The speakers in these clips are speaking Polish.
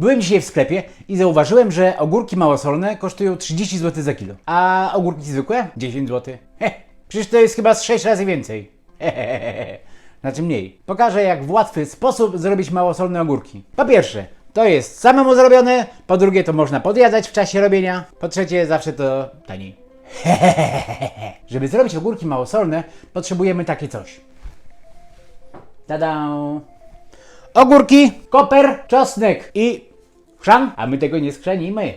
Byłem dzisiaj w sklepie i zauważyłem, że ogórki małosolne kosztują 30 zł za kilo, a ogórki zwykłe 10 zł. Heh, przecież to jest chyba z 6 razy więcej. Hehehe. Znaczy mniej. Pokażę, jak w łatwy sposób zrobić małosolne ogórki. Po pierwsze, to jest samemu zrobione, po drugie, to można podjadać w czasie robienia, po trzecie, zawsze to taniej. Żeby zrobić ogórki małosolne, potrzebujemy takie coś. Tada! Ogórki, koper, czosnek i chrzan, a my tego nie skrzanimy.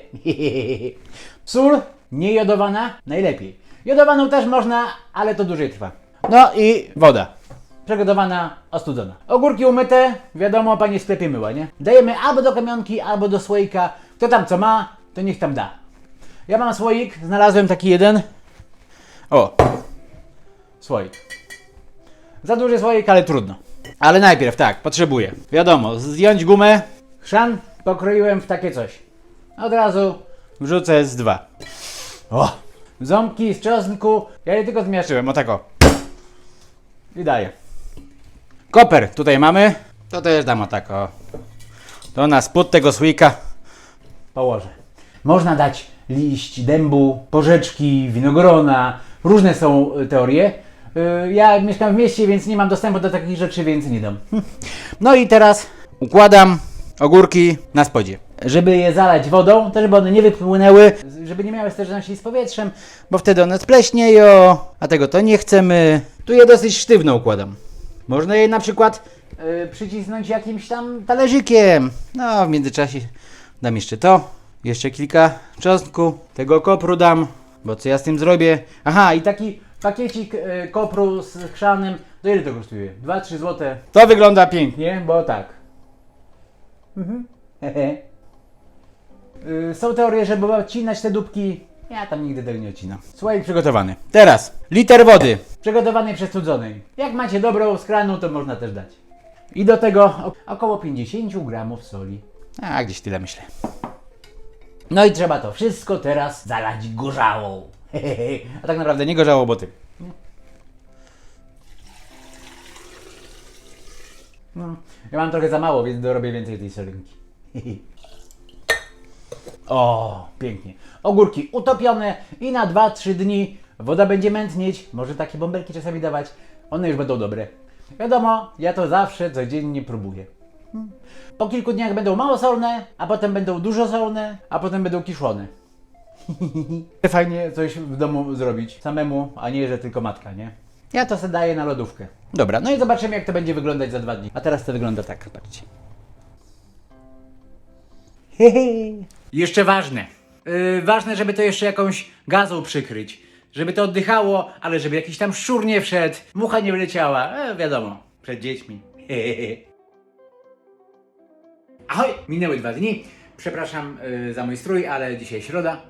Sól, niejodowana, najlepiej. Jodowaną też można, ale to dłużej trwa. No i woda. Przygotowana, ostudzona. Ogórki umyte, wiadomo, pani w sklepie myła, nie? Dajemy albo do kamionki, albo do słoika. Kto tam co ma, to niech tam da. Ja mam słoik, znalazłem taki jeden. O, słoik. Za duży słoik, ale trudno. Ale najpierw tak, potrzebuję. Wiadomo, zdjąć gumę. Chrzan pokroiłem w takie coś. Od razu wrzucę z dwa. O! Ząbki z czosnku. Ja je tylko zmiażdżyłem, o tak o. I daję. Koper tutaj mamy. To też dam o tak o. To na spód tego słoika położę. Można dać liść dębu, porzeczki, winogrona. Różne są y, teorie. Y, Ja mieszkam w mieście, więc nie mam dostępu do takich rzeczy, więc nie dam. No i teraz układam ogórki na spodzie. Żeby je zalać wodą, to żeby one nie wypłynęły, żeby nie miały stężności z powietrzem, bo wtedy one spleśnieją, a tego to nie chcemy. Tu je dosyć sztywno układam. Można je na przykład y, przycisnąć jakimś tam talerzykiem. No, w międzyczasie dam jeszcze to, jeszcze kilka czosnku, tego kopru dam, bo co ja z tym zrobię? Aha, i taki pakiecik y, kopru z chrzanem, to ile to kosztuje? 2-3 zł. To wygląda pięknie, bo tak. Mhm. Hehe. Y, Są teorie, żeby odcinać te dupki. Ja tam nigdy tego nie odcinam. Słoik przygotowany. Teraz liter wody. Przygotowanej przez cudzonej. Jak macie dobrą skraną, to można też dać. I do tego około 50 gramów soli. A, gdzieś tyle myślę. No i trzeba to wszystko teraz zalać gorzałą. A tak naprawdę nie gorzałą, bo ty. No, ja mam trochę za mało, więc dorobię więcej tej solinki. O, pięknie. Ogórki utopione i na 2-3 dni woda będzie mętnieć. Może takie bąbelki czasami dawać. One już będą dobre. Wiadomo, ja to zawsze codziennie próbuję. Hmm. Po kilku dniach będą mało solne, a potem będą dużo solne, a potem będą kiszone. Fajnie coś w domu zrobić samemu, a nie, że tylko matka, nie? Ja to sobie daję na lodówkę. Dobra, no i zobaczymy jak to będzie wyglądać za dwa dni. A teraz to wygląda tak, patrzcie. Jeszcze ważne. Yy, ważne, żeby to jeszcze jakąś gazą przykryć. Żeby to oddychało, ale żeby jakiś tam szczur nie wszedł, mucha nie wleciała. E, wiadomo, przed dziećmi. Ahoj, minęły dwa dni. Przepraszam yy, za mój strój, ale dzisiaj środa.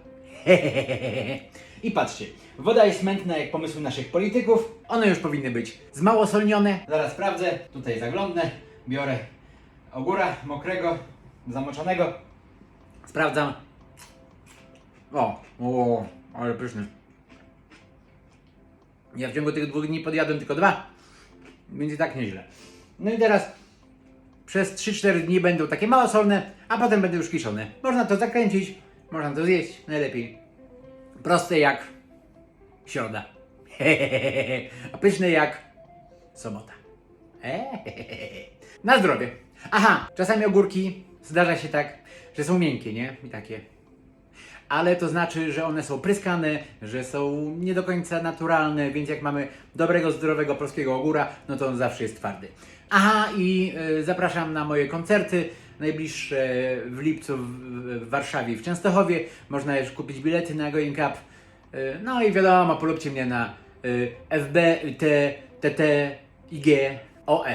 I patrzcie, woda jest mętna jak pomysły naszych polityków. One już powinny być zmałosolnione. Zaraz sprawdzę, tutaj zaglądnę, biorę ogóra mokrego, zamoczonego. Sprawdzam. O, o, ale pyszny. Ja w ciągu tych dwóch dni podjadłem tylko dwa, więc i tak nieźle. No i teraz przez 3-4 dni będą takie małosolne, a potem będą już kiszone. Można to zakręcić, można to zjeść, najlepiej. Proste jak środa. A pyszne jak sobota. Na zdrowie. Aha, czasami ogórki zdarza się tak, że są miękkie, nie? I takie. Ale to znaczy, że one są pryskane, że są nie do końca naturalne, więc jak mamy dobrego, zdrowego polskiego ogóra, no to on zawsze jest twardy. Aha, i y, zapraszam na moje koncerty najbliższe w lipcu w, Warszawie i w Częstochowie. Można już kupić bilety na Going Cup. Y, no i wiadomo, polubcie mnie na y, FB, T, TT, IG, OF.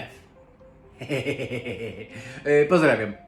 Y, Pozdrawiam.